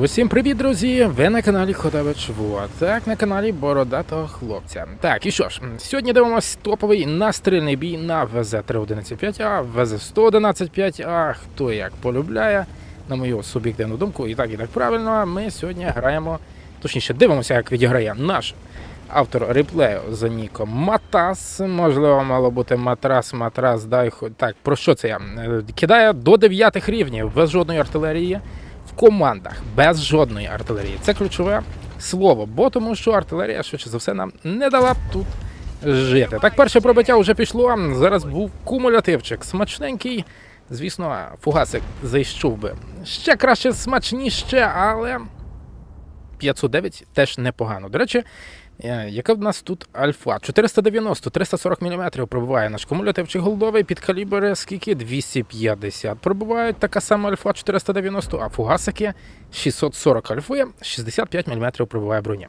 Усім привіт, друзі! Ви на каналі Хотавич Вот. Так, на каналі Бородатого хлопця. Так, і що ж, сьогодні дивимось топовий настрільний бій на ВЗ-311.5А, ВЗ-111.5А, хто як полюбляє, на мою суб'єктивну думку, і так, і так правильно, ми сьогодні граємо, точніше, дивимося, як відіграє наш автор реплею за ніком Матас. Можливо, мало бути матрас, матрас, дай хоч. Так, про що це я? Е, Кидає до 9 рівнів без жодної артилерії в командах без жодної артилерії. Це ключове слово, бо тому що артилерія, швидше за все, нам не дала б тут жити. Так, перше пробиття вже пішло. Зараз був кумулятивчик. Смачненький. Звісно, фугасик зайшов би. Ще краще смачніше, але 509 теж непогано. До речі, яка в нас тут альфа? 490, 340 мм пробиває наш кумулятивчик голдовий під калібри скільки? 250 пробивають така сама альфа 490, а фугасики 640 альфи, 65 мм пробиває броня.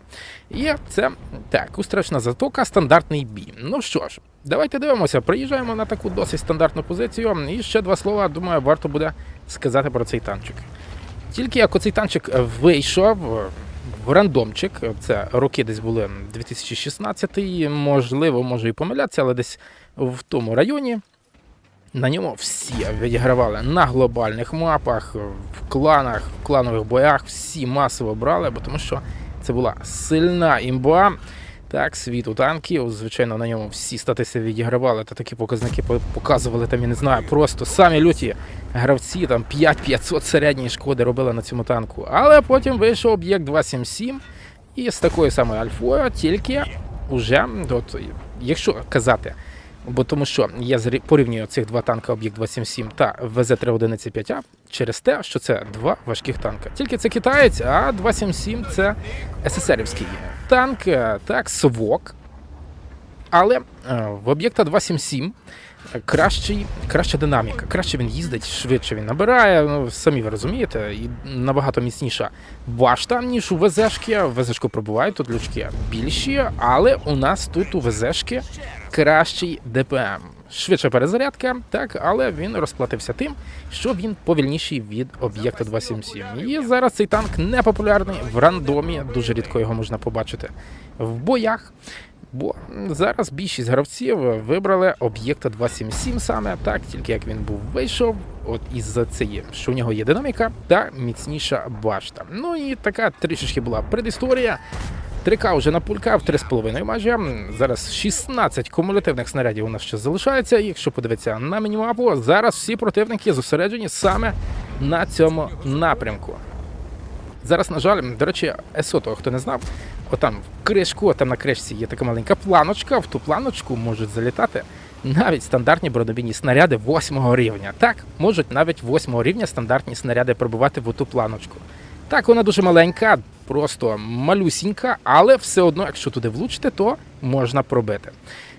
І це так, устрачна затока, стандартний бій. Ну що ж, давайте дивимося. Приїжджаємо на таку досить стандартну позицію. І ще два слова, думаю, варто буде сказати про цей танчик. Тільки як оцей танчик вийшов рандомчик, це роки десь були 2016, можливо, можу і помилятися, але десь в тому районі. На ньому всі відігравали на глобальних мапах, в кланах, в кланових боях, всі масово брали, бо тому що це була сильна імба. Так, світу танків. Звичайно, на ньому всі статиси відігравали, та такі показники показували там, я не знаю, просто самі люті гравці там 5500 середньої шкоди робили на цьому танку. Але потім вийшов об'єкт 277 і з такою самою альфою, тільки уже, от, якщо казати, бо тому що я порівнюю цих два танка об'єкт 277 та ВЗ-311-5А через те, що це два важких танка. Тільки це китаєць, а 277 це СССРівський танк, е, так, совок. Але е, в об'єкта 277 кращий, краща динаміка, краще він їздить, швидше він набирає. Ну, самі ви розумієте, і набагато міцніша башта, ніж у ВЗшки. ВЗшку пробувають, тут лючки більші, але у нас тут у ВЗшки кращий ДПМ. Швидша перезарядка, так, але він розплатився тим, що він повільніший від об'єкта 277. І зараз цей танк не популярний в рандомі, дуже рідко його можна побачити в боях. Бо зараз більшість гравців вибрали об'єкта 277 саме так, тільки як він був вийшов, от із-за цієї, що у нього є динаміка та міцніша башта. Ну і така трішечки була предісторія. 3К вже напулькав, 3,5 майже. Зараз 16 кумулятивних снарядів у нас ще залишається. Якщо подивитися на мінімапу, зараз всі противники зосереджені саме на цьому напрямку. Зараз, на жаль, до речі, ЕСО, хто не знав, отам в кришку, там на кришці є така маленька планочка. В ту планочку можуть залітати навіть стандартні бронебійні снаряди 8 рівня. Так, можуть навіть 8 рівня стандартні снаряди пробувати в ту планочку. Так, вона дуже маленька, просто малюсінька, але все одно, якщо туди влучити, то можна пробити.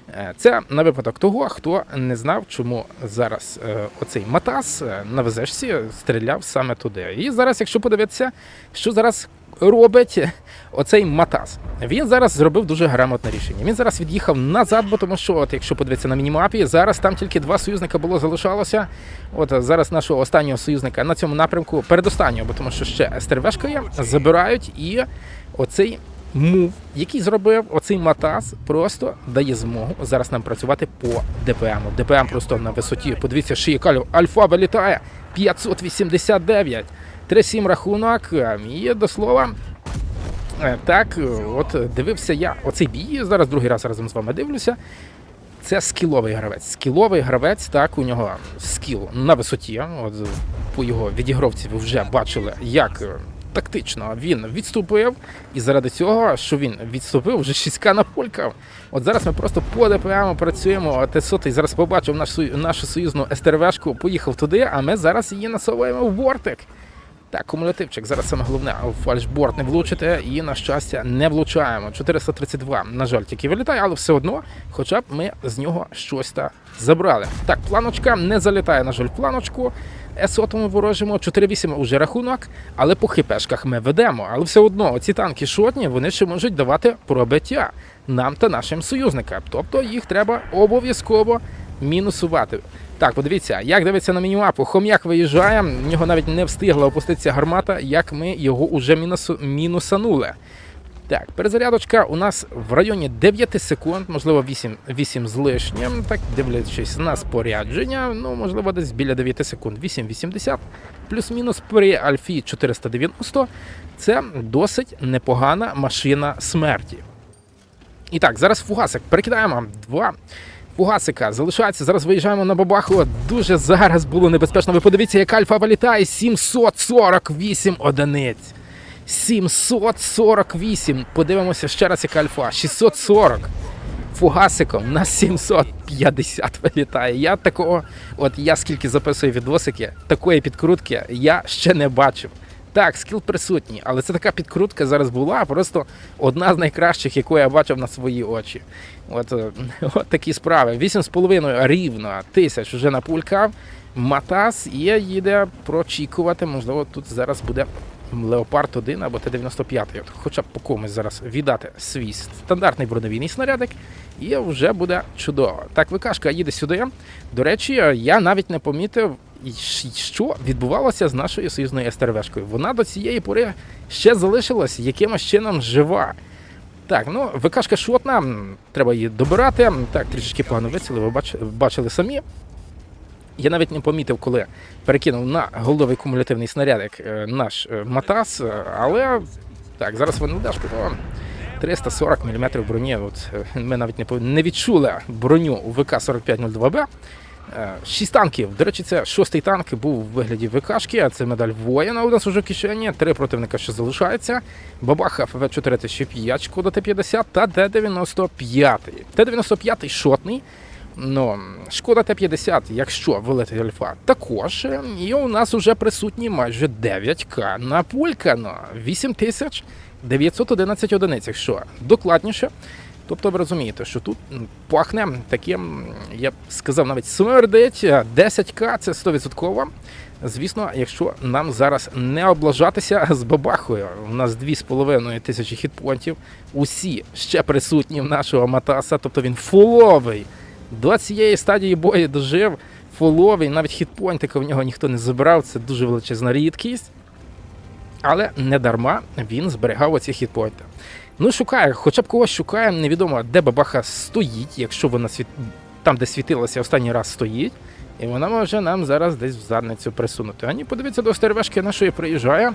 Е, Це на випадок того, хто не знав, чому зараз е, оцей матас е, на ВЗшці стріляв саме туди. І зараз, якщо подивитися, що зараз робить оцей матас, він зараз зробив дуже грамотне рішення. Він зараз від'їхав назад, бо тому що, от, якщо подивитися на мінімапі, зараз там тільки два союзника було залишалося. От зараз нашого останнього союзника на цьому напрямку, передостаннього, бо тому що ще СТРВшка є, забирають і оцей мув, який зробив оцей матас, просто дає змогу зараз нам працювати по ДПМу. ДПМ просто на висоті. Подивіться, що яка альфа вилітає 589. 3-7 рахунок. І до слова. е, Так, от дивився я оцей бій. Зараз другий раз разом з вами дивлюся. Це скіловий гравець. Скіловий гравець, так, у нього скіл на висоті. От по його відігровці ви вже бачили, як е, тактично він відступив. І заради цього, що він відступив, вже 6к наполькав. От зараз ми просто по ДПМ працюємо. От Т-100 зараз побачив нашу нашу союзну СТРВшку, поїхав туди, а ми зараз її насовуємо в бортик. Так, кумулятивчик. Зараз саме головне фальшборд не влучити і, на щастя, не влучаємо. 432, на жаль, тільки вилітає, але все одно, хоча б ми з нього щось та забрали. Так, планочка не залітає, на жаль, планочку. Есотому ворожимо 4-8 уже рахунок, але по хіпешках ми ведемо. Але все одно ці танки шотні вони ще можуть давати пробиття нам та нашим союзникам. Тобто їх треба обов'язково мінусувати. Так, подивіться, як дивиться на мінімапу. Хом'як виїжджає, в нього навіть не встигла опуститися гармата, як ми його уже мінусу, мінусанули. Так, перезарядочка у нас в районі 9 секунд, можливо, 8 8 з лишнім. Так, дивлячись на спорядження, ну, можливо, десь біля 9 секунд, 8,80, плюс-мінус при Альфі 490. Це досить непогана машина смерті. І так, зараз фугасик перекидаємо. 2, Пугасика залишається. Зараз виїжджаємо на бабаху. Дуже зараз було небезпечно. Ви подивіться, як альфа вилітає. 748 одиниць. 748. Подивимося ще раз, як альфа. 640. Фугасиком на 750 вилітає. Я такого, от я скільки записую відосики, такої підкрутки я ще не бачив. Так, скіл присутній, але це така підкрутка зараз була, просто одна з найкращих, яку я бачив на свої очі. От, е, от такі справи. 8,5 рівно тисяч вже напулькав. Матас і їде прочікувати. Можливо, тут зараз буде Леопард 1 або Т-95. От, хоча б по комусь зараз віддати свій стандартний броневійний снарядик, і вже буде чудово. Так, ВКшка їде сюди. До речі, я навіть не помітив, що відбувалося з нашою союзною СТРВшкою. Вона до цієї пори ще залишилась якимось чином жива. Так, ну ВКшка шотна, треба її добирати. Так, трішечки погано вицілив, ви бачили самі. Я навіть не помітив, коли перекинув на головий кумулятивний снарядик е, наш е, Матас, е, але так, зараз вони даш по 340 мм броні. От, ми навіть не відчули броню у ВК-4502Б. Е, Шість танків. До речі, це шостий танк був у вигляді ВКшки, а це медаль воїна у нас уже в кишені. Три противника ще залишаються. Бабаха ФВ-4005, Шкода Т-50 та Т-95. Т-95 шотний. Ну, шкода Т-50, якщо вилетить альфа, також. І у нас вже присутні майже 9К на Пулькано. 8911 одиниць, якщо докладніше. Тобто ви розумієте, що тут пахне таким, я б сказав, навіть смердить. 10К це 100%. Звісно, якщо нам зараз не облажатися з бабахою, у нас 2,5 тисячі хітпонтів, усі ще присутні в нашого Матаса, тобто він фуловий. До цієї стадії бою дожив фуловий, навіть хітпойнтика в нього ніхто не забирав, це дуже величезна рідкість. Але не дарма він зберігав оці хітпойнти. Ну, шукає, хоча б когось шукає, невідомо, де бабаха стоїть, якщо вона світ... там, де світилася, останній раз стоїть. І вона може нам зараз десь в задницю присунути. Ані подивіться до стервешки нашої приїжджає.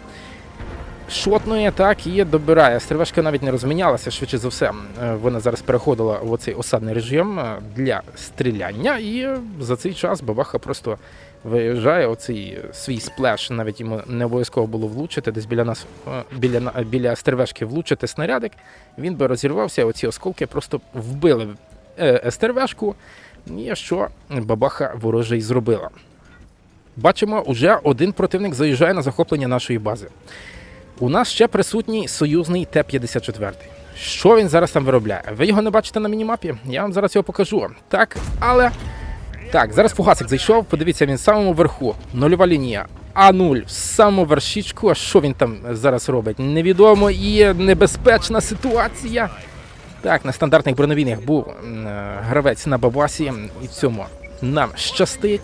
Шотної так і добирає. Стервешка навіть не розмінялася, швидше за все. Е, Вона зараз переходила в оцей осадний режим е, для стріляння, і за цей час бабаха просто виїжджає оцей свій сплеш. Навіть йому не обов'язково було влучити, десь біля нас, е, біля, біля стервешки влучити снарядик. Він би розірвався, оці осколки просто вбили стервешку. І що бабаха ворожий зробила. Бачимо, уже один противник заїжджає на захоплення нашої бази. У нас ще присутній союзний Т-54. Що він зараз там виробляє? Ви його не бачите на мінімапі? Я вам зараз його покажу. Так, але. Так, зараз фугасик зайшов. Подивіться, він в самому верху. Нульова лінія. А0 в самому вершічку. А що він там зараз робить? Невідомо і небезпечна ситуація. Так, на стандартних броневійних був гравець на бабасі, і в цьому нам щастить.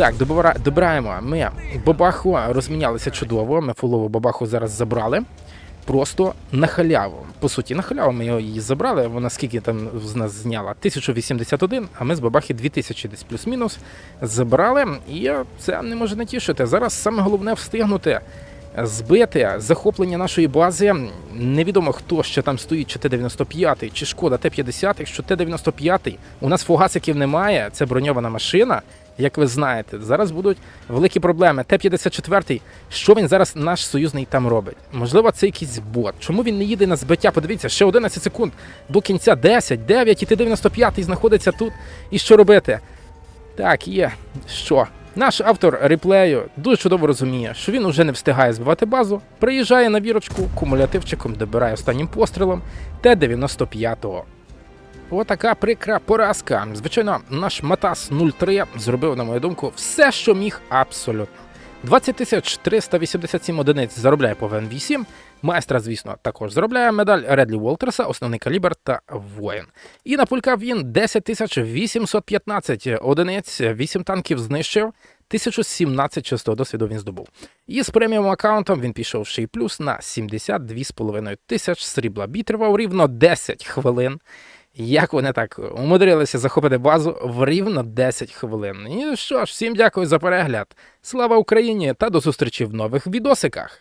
Так, добира- добираємо. Ми бабаху розмінялися чудово. Ми фулову бабаху зараз забрали. Просто на халяву. По суті, на халяву ми її забрали. Вона скільки там з нас зняла? 1081, а ми з бабахи 2000 десь плюс-мінус забрали. І це не може не тішити. Зараз саме головне встигнути збити захоплення нашої бази. Невідомо хто ще там стоїть, чи Т-95, чи шкода Т-50. Якщо Т-95, у нас фугасиків немає, це броньована машина. Як ви знаєте, зараз будуть великі проблеми. Т-54, що він зараз наш союзний там робить? Можливо, це якийсь бот. Чому він не їде на збиття? Подивіться, ще 11 секунд до кінця 10, 9 і Т-95 знаходиться тут. І що робити? Так, є. Що? Наш автор реплею дуже чудово розуміє, що він уже не встигає збивати базу, приїжджає на вірочку, кумулятивчиком добирає останнім пострілом Т-95. Отака прикра поразка. Звичайно, наш Матас 03 зробив, на мою думку, все, що міг абсолютно. 20 тисяч 387 одиниць заробляє по ВН8. Майстра, звісно, також заробляє медаль Редлі Уолтерса, основний калібр та воїн. І на пулька він 10 тисяч 815 одиниць, 8 танків знищив, 1017 чистого досвіду він здобув. І з преміум аккаунтом він пішов ще й плюс на 72,5 тисяч срібла. Бій тривав рівно 10 хвилин. Як вони так умудрилися захопити базу в рівно 10 хвилин. І що ж, всім дякую за перегляд. Слава Україні та до зустрічі в нових відосиках.